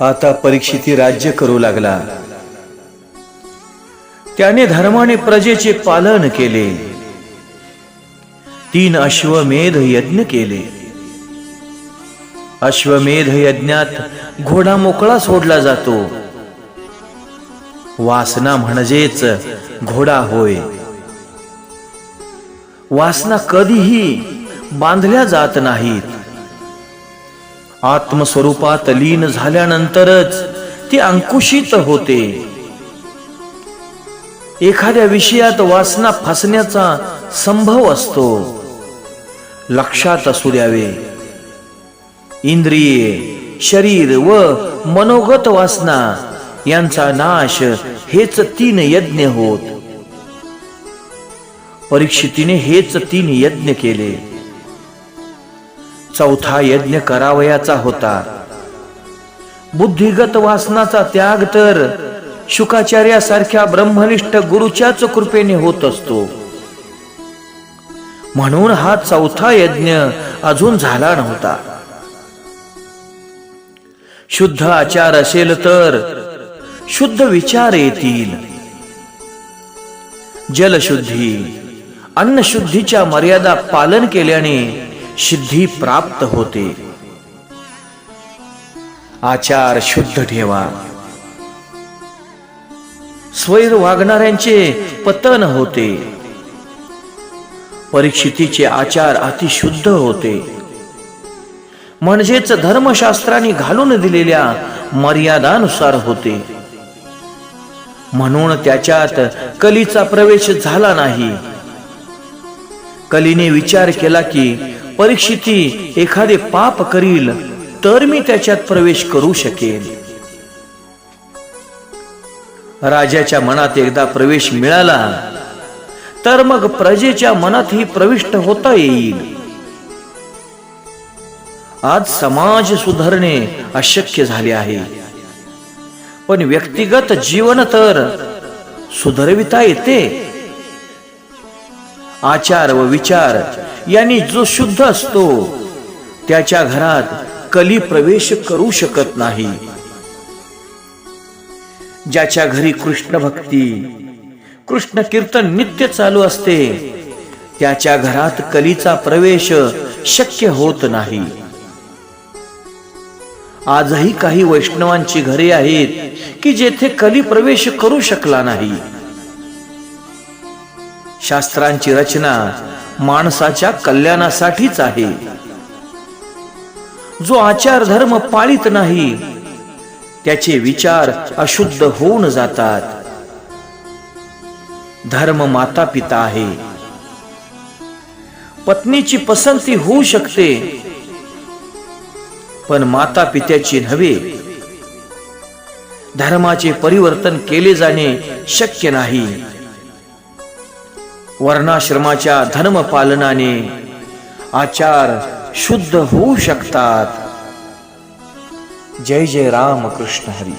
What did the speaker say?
आता परीक्षिती राज्य करू लागला. त्याने धर्माने प्रजेचे पालन केले. तीन अश्वमेध यज्ञ केले. अश्वमेध यज्ञात घोडा मोकळा सोडला जातो. वासना म्हणजेच घोडा होय. वासना कधीही बांधल्या जात नाहीत. आत्मस्वरूपात लीन झाल्यानंतरच ती अंकुशित होते. एखाद्या विषयात वासना फसण्याचा संभव असतो. लक्षात असू द्यावे. इंद्रिये शरीर व मनोगत वासना यांचा नाश हेच तीन यज्ञ होत. परीक्षितीने हेच तीन यज्ञ केले. चौथा यज्ञ करावयाचा होता. बुद्धिगत वासनाचा त्याग तर शुकाचार्यासारख्या ब्रह्मनिष्ठ गुरुच्याच कृपेने होत असतो. म्हणून हा चौथा यज्ञ अजून झाला नव्हता. शुद्ध आचार असेल तर शुद्ध विचार येतील. जलशुद्धी अन्नशुद्धीच्या मर्यादा पालन केल्याने सिद्धी प्राप्त होते. आचार शुद्ध ठेवा. स्वैर वागणाऱ्यांचे पतन होते. परीक्षितीचे आचार अतिशुद्ध होते. म्हणजेच धर्मशास्त्राने घालून दिलेल्या मर्यादानुसार होते. म्हणून त्याच्यात कलीचा प्रवेश झाला नाही. कलीने विचार केला की परीक्षिती एखादे पाप करील तर मी त्याच्यात प्रवेश करू शकेन. राजाच्या मनात एकदा प्रवेश मिळाला तर मग प्रजेच्या मनातही प्रविष्ट होता येईल. आज समाज सुधारणे अशक्य झाले आहे. पण व्यक्तिगत जीवन तर सुधरविता येते. आचार व विचार यांनी जो शुद्ध असतो त्याच्या घरात कली प्रवेश करू शकत नाही. ज्याच्या घरी कृष्ण भक्ती कृष्ण कीर्तन नित्य चालू असते त्याच्या घरात कलीचा प्रवेश शक्य होत नाही. आजही काही वैष्णवांची घरे आहेत की जेथे कली प्रवेश करू शकला नाही. शास्त्रांची रचना माणसाच्या कल्याणासाठीच आहे. जो आचार धर्म पाळीत नाही त्याचे विचार अशुद्ध होऊन जातात. धर्म माता पिता आहे. पत्नीची पसंती होऊ शकते पण माता पित्याची नव्हे. धर्माचे परिवर्तन केले जाणे शक्य नाही. वर्णाश्रमाच्या धर्मपालनाने आचार शुद्ध होऊ शकतात. जय जय राम कृष्ण हरी.